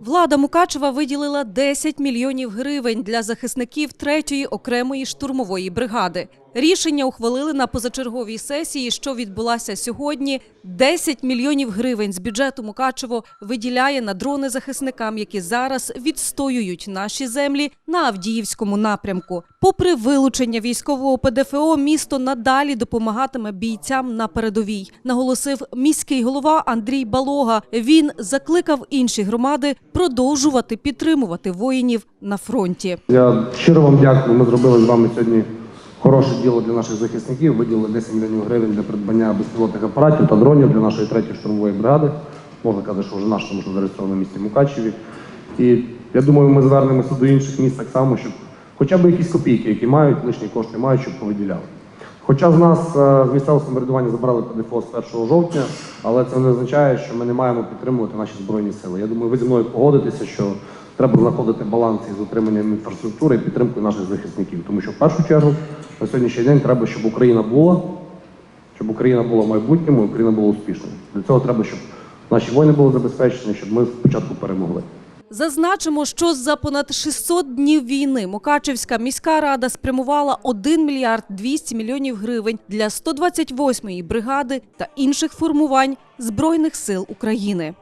Влада Мукачева виділила 10 мільйонів гривень для захисників 3-ї окремої штурмової бригади. Рішення ухвалили на позачерговій сесії, що відбулася сьогодні. 10 мільйонів гривень з бюджету Мукачево виділяє на дрони захисникам, які зараз відстоюють наші землі на Авдіївському напрямку. Попри вилучення військового ПДФО, місто надалі допомагатиме бійцям на передовій, наголосив міський голова Андрій Балога. Він закликав інші громади продовжувати підтримувати воїнів на фронті. Я щиро вам дякую. Ми зробили з вами сьогодні хороше діло для наших захисників. Виділили 10 мільйонів гривень для придбання безпілотних апаратів та дронів для нашої третьої штурмової бригади. Можна казати, що вже наш, тому що зареєстровано в місті Мукачеві. І я думаю, ми звернемося до інших міст так само, щоб хоча б якісь копійки, які мають, лишні кошти мають, щоб повиділяли. Хоча з нас е, з місцевого самоврядування забрали ПДФО з 1 жовтня, але це не означає, що ми не маємо підтримувати наші збройні сили. Я думаю, ви зі мною погодитеся, що треба знаходити баланс із утриманням інфраструктури і підтримкою наших захисників. Тому що в першу чергу на сьогоднішній день треба, щоб Україна була, щоб Україна була в майбутньому, Україна була успішною. Для цього треба, щоб наші воїни були забезпечені, щоб ми спочатку перемогли. Зазначимо, що за понад 600 днів війни Мукачевська міська рада спрямувала 1 мільярд 200 мільйонів гривень для 128-ї бригади та інших формувань Збройних сил України.